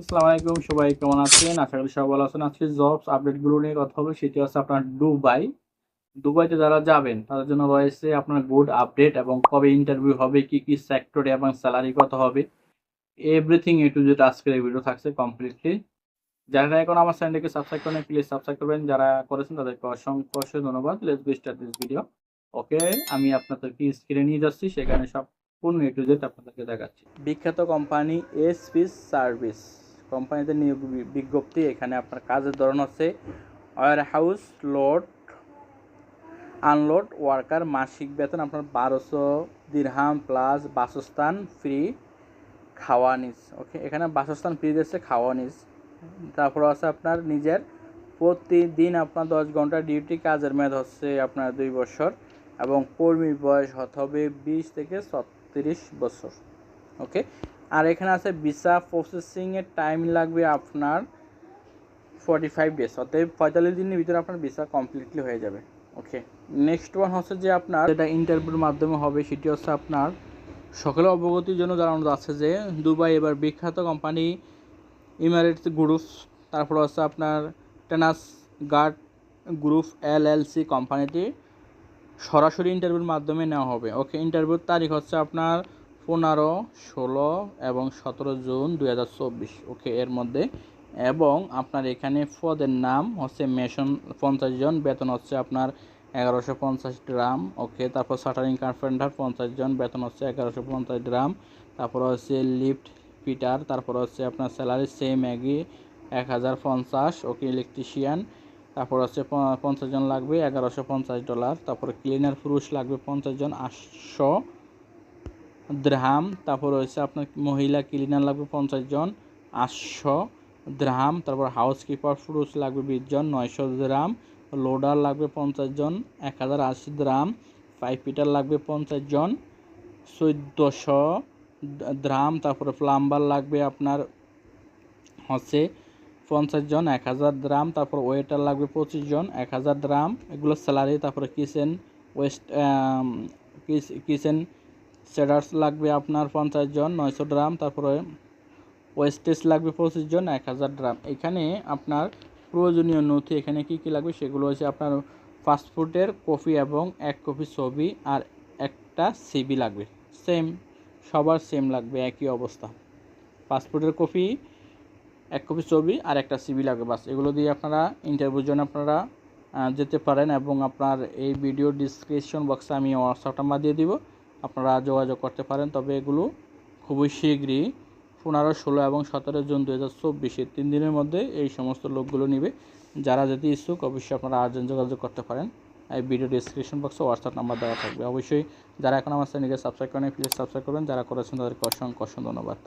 আসসালামু আলাইকুম, সবাই কেমন আছেন? আশা করি সবাই ভালো আছেন। আজকে জবস আপডেটগুলো নিয়ে কথা হবে সেটি হচ্ছে আপনার দুবাই। দুবাইতে যারা যাবেন, তাদের জন্য রয়েছে আপনার গুড আপডেট এবং কবে ইন্টারভিউ হবে, কি কি সেক্টরে এবং স্যালারি কত হবে। এভরিথিং এ টু জেড আজকের এই ভিডিও থাকছে কমপ্লিটলি যারা এখন আমার চ্যানেলকে সাবস্ক্রাইব করেন প্লিজ সাবস্ক্রাইব করবেন। যারা করেছেন, তাদেরকে অসংখ্য অসংখ্য ধন্যবাদ। Let's go start this video okay আমি আপনাদেরকে স্ক্রিনে নিয়ে যাচ্ছি, সেখানে সব পূর্ণ এ টু জেড আপনাদেরকে দেখাচ্ছি। বিখ্যাত কোম্পানি এস পিস সার্ভিস কোম্পানিতে নিয়োগ বিজ্ঞপ্তি, এখানে আপনার কাজের ধরন হচ্ছে warehouse load unload worker মাসিক বেতন আপনার বারোশো দিরহাম প্লাস বাসস্থান ফ্রি খাওয়া নিস ওকে এখানে বাসস্থান ফ্রি দিচ্ছে খাওয়া নিস তারপর আছে আপনার নিজের প্রতিদিন আপনার দশ ঘণ্টা ডিউটি কাজের মেয়াদ হচ্ছে আপনার দুই বছর এবং কর্মীর বয়স হতে হবে বিশ থেকে ছত্রিশ বছর ওকে আর এখানে আছে ভিসা প্রসেসিংয়ের টাইম লাগবে আপনার ফর্টি ফাইভ ডেজ অতএব পঁয়তাল্লিশ দিনের ভিতরে আপনার ভিসা কমপ্লিটলি হয়ে যাবে। ওকে নেক্সট ওয়ান হচ্ছে যে আপনার যেটা ইন্টারভিউর মাধ্যমে হবে, সেটি হচ্ছে আপনার সকলে অবগতির জন্য জানানো যাচ্ছে যে দুবাই এবার বিখ্যাত কোম্পানি ইমারেটস গ্রুপ তারপর হচ্ছে আপনার tenuous guard group L L C কোম্পানিটি সরাসরি ইন্টারভিউর মাধ্যমে নেওয়া হবে। ওকে ইন্টারভিউর তারিখ হচ্ছে আপনার পনেরো, ষোলো এবং সতেরো জুন দুই হাজার চব্বিশ। ওকে, এর মধ্যে। এবং আপনার এখানে পদের নাম হচ্ছে মেশন পঞ্চাশ জন, বেতন হচ্ছে আপনার এগারোশো পঞ্চাশ গ্রাম। ওকে, তারপর শাটারিং কার্পেন্টার পঞ্চাশ জন, বেতন হচ্ছে এগারোশো পঞ্চাশ গ্রাম। তারপর হচ্ছে লিফট ফিটার তারপর হচ্ছে আপনার স্যালারি সেম ম্যাগি এক হাজার পঞ্চাশ। ওকে ইলেকট্রিশিয়ান তারপর হচ্ছে পঞ্চাশ জন লাগবে, এগারোশো পঞ্চাশ ডলার তারপর ক্লিনার পুরুষ লাগবে পঞ্চাশ জন, আটশো। দ্রাহাম, তারপর হচ্ছে আপনার মহিলা ক্লিনার লাগবে পঞ্চাশ জন, আটশো দ্রাহাম, তারপর হাউসকিপার পুরুষ লাগবে বিশ জন, নয়শো দ্রাম লোডার লাগবে পঞ্চাশ জন, এক হাজার আশি দ্রাম পাইপ পিটার লাগবে পঞ্চাশ জন, চোদ্দোশো দ্রাম তারপরে প্লাম্বার লাগবে আপনার হচ্ছে পঞ্চাশ জন, এক হাজার দ্রাম তারপর ওয়েটার লাগবে পঁচিশ জন, এক হাজার দ্রাম এগুলো স্যালারি তারপরে কিচেন ওয়েস্ট কিচেন সেডার্স লাগবে আপনার পঞ্চাশ জন, নয়শো ড্রাম তারপরে ওয়েস্টেজ লাগবে পঁচিশ জন, এক হাজার ড্রাম এখানে আপনার প্রয়োজনীয় নথি, এখানে কি কি লাগবে সেগুলো হচ্ছে আপনার পাসপোর্টের কপি এবং এক কপি ছবি আর একটা সিবি লাগবে। সেম সবার সেম লাগবে, একই অবস্থা। পাসপোর্টের কপি, এক কপি ছবি আর একটা সিবি লাগবে, বাস। এগুলো দিয়ে আপনারা ইন্টারভিউর জন্য আপনারা যেতে পারেন এবং আপনার এই ভিডিও ডিসক্রিপশন বক্সে আমি হোয়াটসঅ্যাপ নাম্বার দিয়ে দিব। আপনারা যোগাযোগ করতে পারেন, তবে এগুলো খুবই শীঘ্রই পনেরো, ষোলো এবং সতেরো জুন দু হাজার চব্বিশে তিন দিনের মধ্যে এই সমস্ত লোকগুলো নিবে। যারা যদি ইচ্ছুক, অবশ্যই আপনারা আর্জেন্ট যোগাযোগ করতে পারেন। এই ভিডিও ডিসক্রিপশন বক্সে হোয়াটসঅ্যাপ নাম্বার দেওয়া থাকবে। অবশ্যই যারা এখন আমার চ্যানেলকে সাবস্ক্রাইব করেন প্লিজ সাবস্ক্রাইব করবেন। যারা করেছেন, তাদেরকে অসংখ্য অসংখ্য ধন্যবাদ।